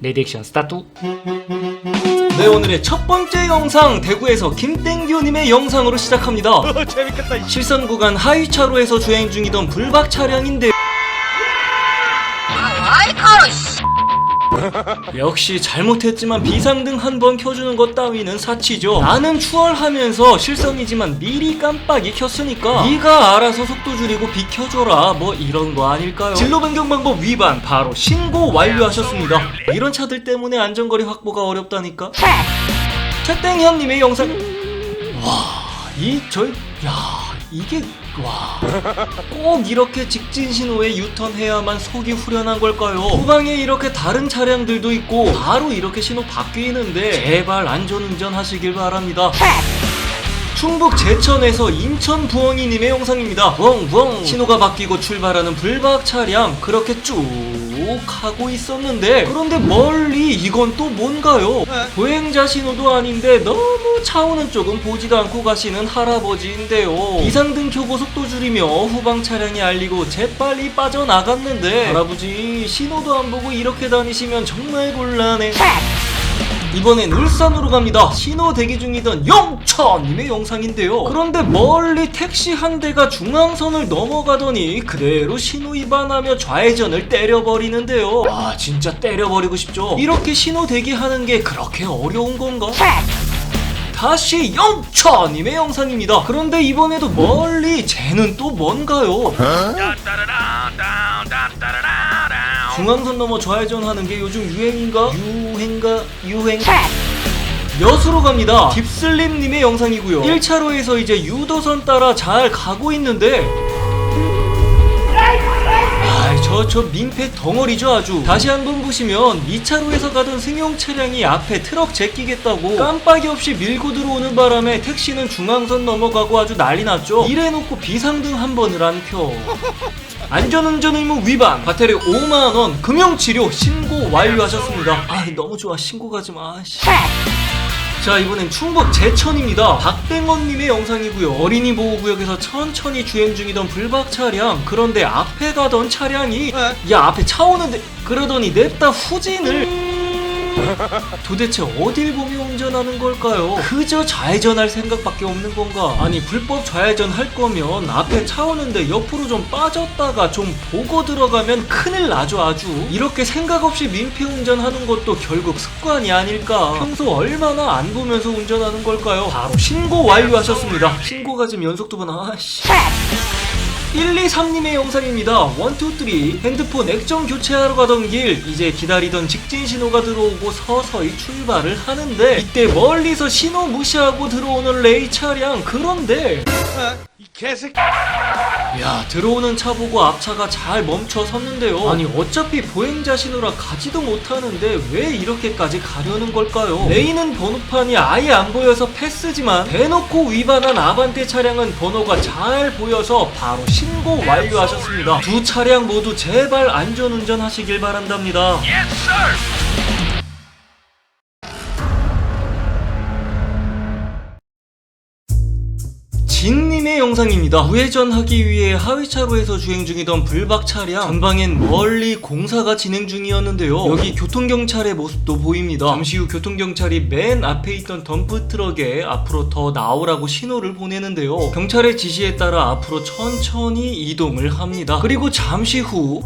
레디액션 스타트. 네 오늘의 첫 번째 영상 대구에서 김땡규님의 영상으로 시작합니다. 재밌겠다. 실선 구간 하위차로에서 주행 중이던 불박 차량인데 역시 잘못했지만 비상등 한 번 켜주는 것 따위는 사치죠. 나는 추월하면서 실선이지만 미리 깜빡이 켰으니까 네가 알아서 속도 줄이고 비켜줘라. 뭐 이런 거 아닐까요? 진로 변경 방법 위반. 바로 신고 완료하셨습니다. 이런 차들 때문에 안전거리 확보가 어렵다니까? 최땡현님의 영상. 이 저희 야 이게 와 꼭 이렇게 직진 신호에 유턴해야만 속이 후련한 걸까요? 후방에 이렇게 다른 차량들도 있고 바로 이렇게 신호 바뀌는데 제발 안전운전 하시길 바랍니다. 충북 제천에서 인천 부엉이님의 영상입니다. 웡웡 신호가 바뀌고 출발하는 불박 차량 그렇게 쭉 하고 있었는데 그런데 멀리 이건 또 뭔가요? 보행자 신호도 아닌데 너무 차 오는 쪽은 보지도 않고 가시는 할아버지인데요. 비상등 켜고 속도 줄이며 후방 차량이 알리고 재빨리 빠져나갔는데 할아버지 신호도 안 보고 이렇게 다니시면 정말 곤란해. 이번엔 울산으로 갑니다. 신호 대기 중이던 영천님의 영상인데요. 그런데 멀리 택시 한 대가 중앙선을 넘어가더니 그대로 신호 위반하며 좌회전을 때려버리는데요. 아 진짜 때려버리고 싶죠. 이렇게 신호 대기하는 게 그렇게 어려운 건가? 다시 영천님의 영상입니다. 그런데 이번에도 멀리 쟤는 또 뭔가요? 중앙선 넘어 좌회전하는 게 요즘 유행인가? 유행가? 유행? 여수로 갑니다. 딥슬림님의 영상이고요. 1차로에서 이제 유도선 따라 잘 가고 있는데 아이 저, 저 민폐 덩어리죠 아주 다시 한번 보시면 2차로에서 가던 승용 차량이 앞에 트럭 제끼겠다고 깜빡이 없이 밀고 들어오는 바람에 택시는 중앙선 넘어가고 아주 난리 났죠 이래놓고 비상등 한 번을 안켜 안전운전 의무 위반. 과태료 5만원. 금융치료 신고 완료하셨습니다. 아 너무 좋아. 신고 가지 마. 씨. 자 이번엔 충북 제천입니다. 박땡원님의 영상이고요. 어린이 보호구역에서 천천히 주행 중이던 불박 차량. 그런데 앞에 가던 차량이 야 앞에 차 오는데 그러더니 냅다 후진을 도대체 어딜 보며 운전하는 걸까요? 그저 좌회전할 생각밖에 없는 건가? 아니 불법 좌회전 할 거면 앞에 차 오는데 옆으로 좀 빠졌다가 좀 보고 들어가면 큰일 나죠 아주 이렇게 생각 없이 민폐 운전하는 것도 결국 습관이 아닐까 평소 얼마나 안 보면서 운전하는 걸까요? 바로 신고 완료하셨습니다 신고가 지금 연속 두 번 아씨 123님의 영상입니다. 1, 2, 3 핸드폰 액정 교체하러 가던 길 이제 기다리던 직진 신호가 들어오고 서서히 출발을 하는데 이때 멀리서 신호 무시하고 들어오는 레이 차량 그런데 이 개새끼. 야 들어오는 차 보고 앞차가 잘 멈춰 섰는데요. 아니 어차피 보행자 신호라 가지도 못하는데 왜 이렇게까지 가려는 걸까요? 레인은 번호판이 아예 안 보여서 패스지만 대놓고 위반한 아반떼 차량은 번호가 잘 보여서 바로 신고 완료하셨습니다. 두 차량 모두 제발 안전운전 하시길 바란답니다 진님의 영상입니다. 우회전하기 위해 하위차로에서 주행 중이던 불박 차량 전방엔 멀리 공사가 진행 중이었는데요. 여기 교통경찰의 모습도 보입니다. 잠시 후 교통경찰이 맨 앞에 있던 덤프 트럭에 앞으로 더 나오라고 신호를 보내는데요. 경찰의 지시에 따라 앞으로 천천히 이동을 합니다. 그리고 잠시 후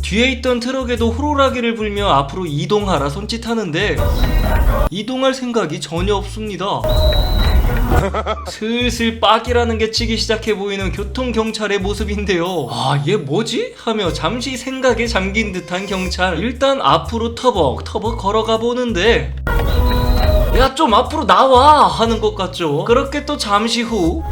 뒤에 있던 트럭에도 호루라기를 불며 앞으로 이동하라 손짓하는데 이동할 생각이 전혀 없습니다. 슬슬 빡이라는 게 치기 시작해 보이는 교통경찰의 모습인데요. 아, 얘 뭐지? 하며 잠시 생각에 잠긴 듯한 경찰. 일단 앞으로 터벅터벅 걸어가 보는데. 야, 좀 앞으로 나와! 하는 것 같죠? 그렇게 또 잠시 후.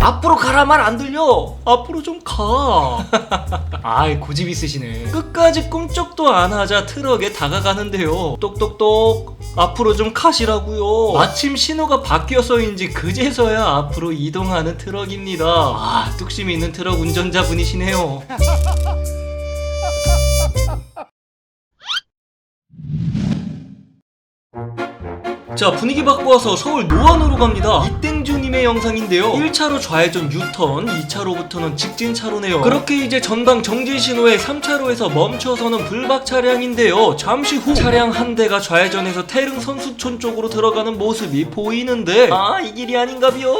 앞으로 가라 말 안 들려! 앞으로 좀 가! 아이, 고집 있으시네. 끝까지 꿈쩍도 안 하자 트럭에 다가가는데요. 똑똑똑. 앞으로 좀 가시라고요. 마침 신호가 바뀌어서인지 그제서야 앞으로 이동하는 트럭입니다. 아, 뚝심 있는 트럭 운전자분이시네요. 자 분위기 바꾸어서 서울 노원으로 갑니다 이땡주 님 진도리님의 영상인데요. 1차로 좌회전 유턴 2차로부터는 직진 차로네요. 그렇게 이제 전방 정지 신호에 3차로에서 멈춰서는 불박 차량인데요. 잠시 후 차량 한 대가 좌회전해서 태릉 선수촌 쪽으로 들어가는 모습이 보이는데 아 이 길이 아닌가비요?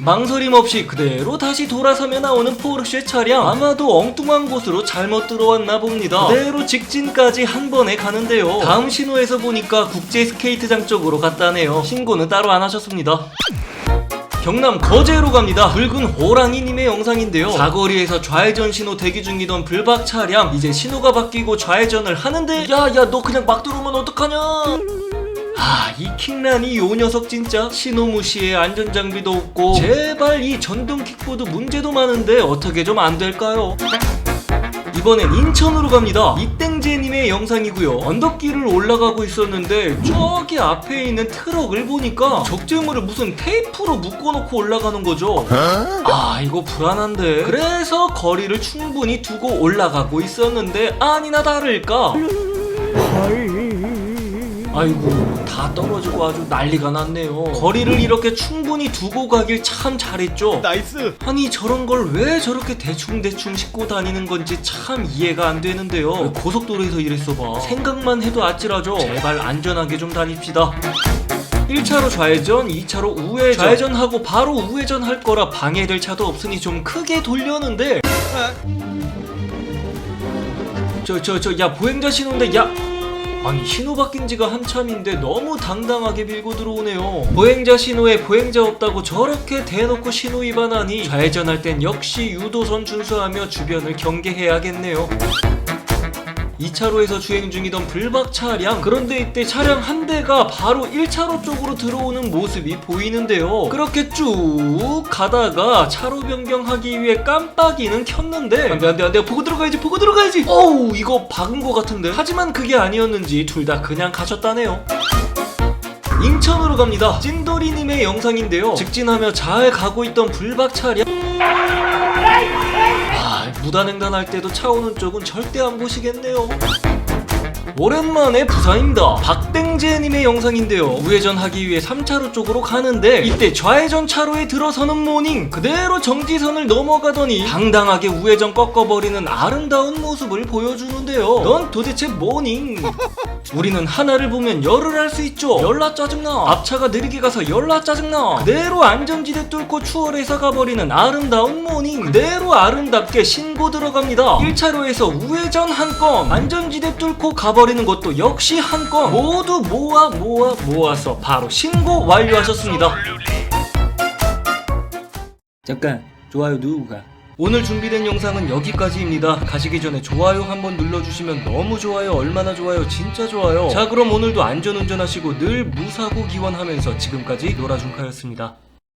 망설임 없이 그대로 다시 돌아서며 나오는 포르쉐 차량 아마도 엉뚱한 곳으로 잘못 들어왔나 봅니다. 그대로 직진까지 한 번에 가는데요. 다음 신호에서 보니까 국제 스케이트장 쪽으로 갔다네요. 신고는 따로 안 하셨습니다 경남 거제로 갑니다. 붉은 호랑이님의 영상인데요. 사거리에서 좌회전 신호 대기 중이던 불박 차량 이제 신호가 바뀌고 좌회전을 하는데 야야 너 그냥 막 들어오면 어떡하냐? 아, 이 킹란이 요 녀석 진짜 신호 무시에 안전장비도 없고 제발 이 전동 킥보드 문제도 많은데 어떻게 좀 안 될까요? 이번엔 인천으로 갑니다. 이땡 제님의 영상이고요. 언덕길을 올라가고 있었는데 저기 앞에 있는 트럭을 보니까 적재물을 무슨 테이프로 묶어놓고 올라가는 거죠. 아 이거 불안한데. 그래서 거리를 충분히 두고 올라가고 있었는데 아니나 다를까. 아이고 다 떨어지고 아주 난리가 났네요. 거리를 이렇게 충분히 두고 가길 참 잘했죠. 나이스. 아니 저런 걸 왜 저렇게 대충대충 싣고 다니는 건지 참 이해가 안 되는데요. 왜 고속도로에서 이랬어 봐. 생각만 해도 아찔하죠. 제발 안전하게 좀 다닙시다. 1차로 좌회전, 2차로 우회전. 좌회전하고 바로 우회전 할 거라 방해될 차도 없으니 좀 크게 돌려는데. 저 저 저 야 보행자 신호인데 야 아니 신호 바뀐 지가 한참인데 너무 당당하게 밀고 들어오네요. 보행자 신호에 보행자 없다고 저렇게 대놓고 신호 위반하니 좌회전할 땐 역시 유도선 준수하며 주변을 경계해야겠네요 2차로에서 주행 중이던 불박 차량. 그런데 이때 차량 한 대가 바로 1차로 쪽으로 들어오는 모습이 보이는데요. 그렇게 쭉 가다가 차로 변경하기 위해 깜빡이는 켰는데. 안돼 안돼 안돼. 보고 들어가야지 보고 들어가야지. 어우 이거 박은 거 같은데. 하지만 그게 아니었는지 둘 다 그냥 가셨다네요. 인천으로 갑니다. 찐돌이님의 영상인데요. 직진하며 잘 가고 있던 불박 차량. 아, 무단횡단할 때도 차 오는 쪽은 절대 안 보시겠네요. 오랜만에 부산입니다. 박땡재님의 영상인데요. 우회전 하기 위해 3차로 쪽으로 가는데 이때 좌회전 차로에 들어서는 모닝 그대로 정지선을 넘어가더니 당당하게 우회전 꺾어버리는 아름다운 모습을 보여주는데요. 넌 도대체 모닝? 우리는 하나를 보면 열을 할 수 있죠. 열나 짜증나. 앞차가 느리게 가서 열나 짜증나. 그대로 안전지대 뚫고 추월해서 가버리는 아름다운 모닝. 그대로 아름답게 신고 들어갑니다. 1차로에서 우회전 한 건, 안전지대 뚫고 가버리는 것도 역시 한 건. 모두 모아 모아 모아서 바로 신고 완료하셨습니다. 잠깐 좋아요 누구가? 오늘 준비된 영상은 여기까지입니다. 가시기 전에 좋아요 한번 눌러주시면 너무 좋아요, 얼마나 좋아요, 진짜 좋아요. 자, 그럼 오늘도 안전운전하시고 늘 무사고 기원하면서 지금까지 노라준카였습니다.